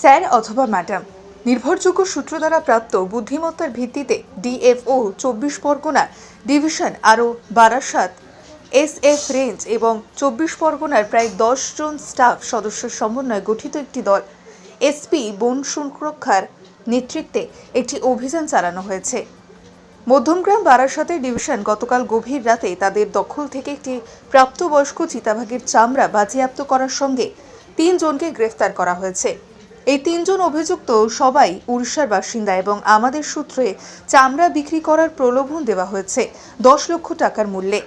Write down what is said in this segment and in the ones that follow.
Sir অথবা madam, নির্ভরযোগ্য সূত্র দ্বারা প্রাপ্ত বুদ্ধিমত্তার ভিত্তিতে ডিএফও চব্বিশ পরগনা ডিভিশন আরও বারাসাত এস এফ রেঞ্জ এবং চব্বিশ পরগনার প্রায় দশ জন স্টাফ সদস্যের সমন্বয়ে গঠিত একটি দল। এসপি বন সুরক্ষার নেতৃত্বে একটি অভিযান চালানো হয়েছে। মধ্যমগ্রাম বারাসাতের ডিভিশন গতকাল গভীর রাতে তাদের দখল থেকে একটি প্রাপ্তবয়স্ক চিতাভাগের চামড়া বাজেয়াপ্ত করার সঙ্গে তিনজনকে গ্রেফতার করা হয়েছে। এই তিনজন অভিযুক্ত সবাই উড়িষ্যার বাসিন্দা এবং আমাদের সূত্রে চামড়া বিক্রি করার প্রলোভন দেওয়া হয়েছে দশ লক্ষ টাকার মূল্যে।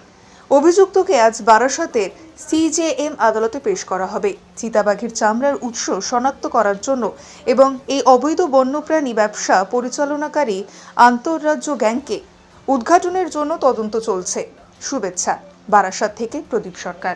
অভিযুক্তকে আজ বারাসাতের সিজেএম আদালতে পেশ করা হবে। চিতাবাঘের চামড়ার উৎস শনাক্ত করার জন্য এবং এই অবৈধ বন্যপ্রাণী ব্যবসা পরিচালনাকারী আন্তঃরাজ্য গ্যাংকে উদ্ঘাটনের জন্য তদন্ত চলছে। শুভেচ্ছা, বারাসাত থেকে প্রদীপ সরকার।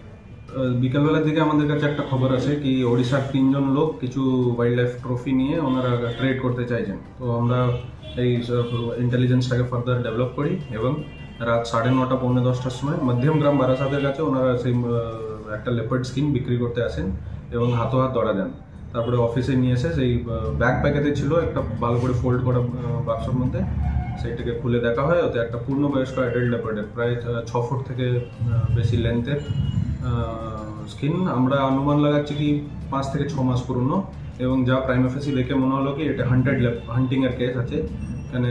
বিকালবেলার দিকে আমাদের কাছে একটা খবর আছে কি ওড়িশার তিনজন লোক কিছু ওয়াইল্ড লাইফ ট্রফি নিয়ে ওনারা ট্রেড করতে চাইছেন। তো আমরা এই ইন্টেলিজেন্সটাকে ফার্দার ডেভেলপ করি এবং রাত সাড়ে নটা, পৌনে দশটার সময় মধ্যম গ্রাম বারাসাতের কাছে ওনারা সেই একটা লেপার্ড স্কিন বিক্রি করতে আসেন এবং হাতো হাত দড়া দেন। তারপরে অফিসে নিয়ে এসে সেই ব্যাগ প্যাকেটে ছিল একটা ভালো করে ফোল্ড করা বাক্সর মধ্যে। সেইটাকে খুলে দেখা হয়, ওতে একটা পূর্ণবয়স্ক অ্যাডাল্ট লেপার্ডের প্রায় ছ ফুট থেকে বেশি লেন্থের স্কিন আমরা অনুমান লাগাচ্ছি কি পাঁচ থেকে ছ মাস পুরনো এবং যা প্রাইম অফিসি দেখে মনে হলো কি এটা হান্টেড হান্টিং এর কেস আছে। এখানে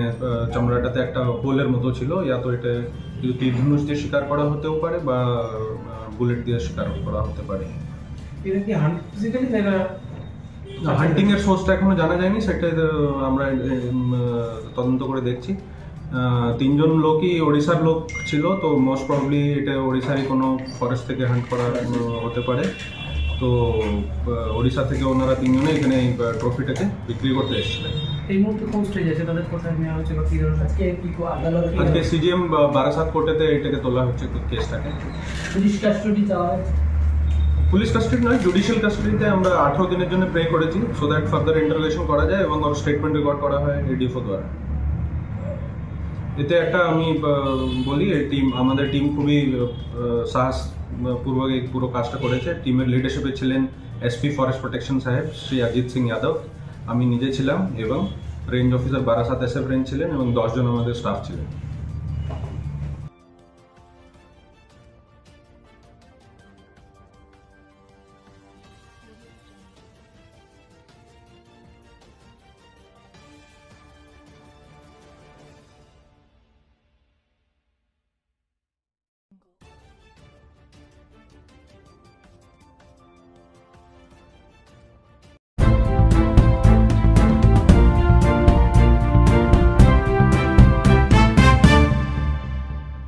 চামড়াটাতে একটা হোলের মতো ছিল ইয়া তো এটা যদি তীর ধনুষ দিয়ে শিকার করা হতেও পারে বা বুলেট দিয়ে শিকার করা হতে পারে। এটা কি হান্ড্রেড ফিজিক্যালি না হান্টিং এর সোর্সটা এখনও জানা যায়নি সেটা আমরা তদন্ত করে দেখছি। তিনজন লোকই ওড়িশার লোক ছিল তো মোস্ট প্রবলি এটা ওড়িশারই কোনো ফরেস্ট থেকে হান্ট করা উম, হতে পারে। তো ওড়িশা থেকে ওনারা তিনজনে এখানে এই ট্রফিটাকে বিক্রি করতে এসেছিলেন। এই মুহূর্তে কোন স্টেজ আছে? তাদের কোথায় নেওয়া হচ্ছে বা কি ধরনের আজকে কি কো- আজকে সিজিএম বারাসাত কোর্টেতে এটাকে তোলা হচ্ছে কেসটাকে। পুলিশ কাস্টডি চাওয়া হয়েছে পুলিশ কাস্টডি নয় জুডিশিয়াল কাস্টডিতে আমরা আঠারো দিনের জন্য প্রে করেছি সো দ্যাট ফার্দার ইন্টারোগেশন করা যায় এবং ওর স্টেটমেন্ট রেকর্ড করা হয় এডিএফও দ্বারা। এতে একটা আমি বলি, এই টিম আমাদের টিম খুবই সাহস পূর্বক এই পুরো কাজটা করেছে। টিমের লিডারশিপে ছিলেন এসপি ফরেস্ট প্রোটেকশন সাহেব, শ্রী অজিত সিং যাদব। আমি নিজে ছিলাম এবং range officer Barasat SF range ছিলেন এবং দশজন আমাদের স্টাফ ছিলেন।